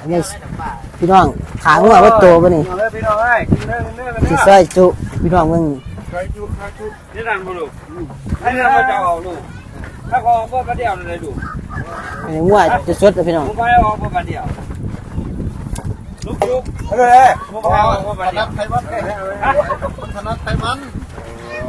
อันนี้พี่น้องขางว่าว่าโตปะนี่เอาเลยพี่น้องเอ้ยกินเนื้อกินเนื้อกันสิเนื้อซอยจุพี่น้องมึงใครจุใครจุนี่นั่นบ่ลูกให้นั่นมาเจ้าเอาลูกถ้าเขาเอาเพื่อประเดียวเลยลูกอันนี้งัวจะสดเลยพี่น้องผมไปเอาเพื่อประเดียวลุกลุกเอาเลยผมไปเอาเพื่อประเดียวไทยมันฮะถนัดไทยมันเอาเพื่อเพื่อใส่จุนี่เอาที่เอามันคือนี่นะใส่จุนี่นะเอามากระดันก่อนกระดันได้เด็ดเอาเด้อเด้อเด้อยูหันตัวเลยอยู่นี่นี่รู้หัน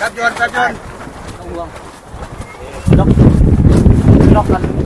Kapjon, kapjon. Lock. Lock.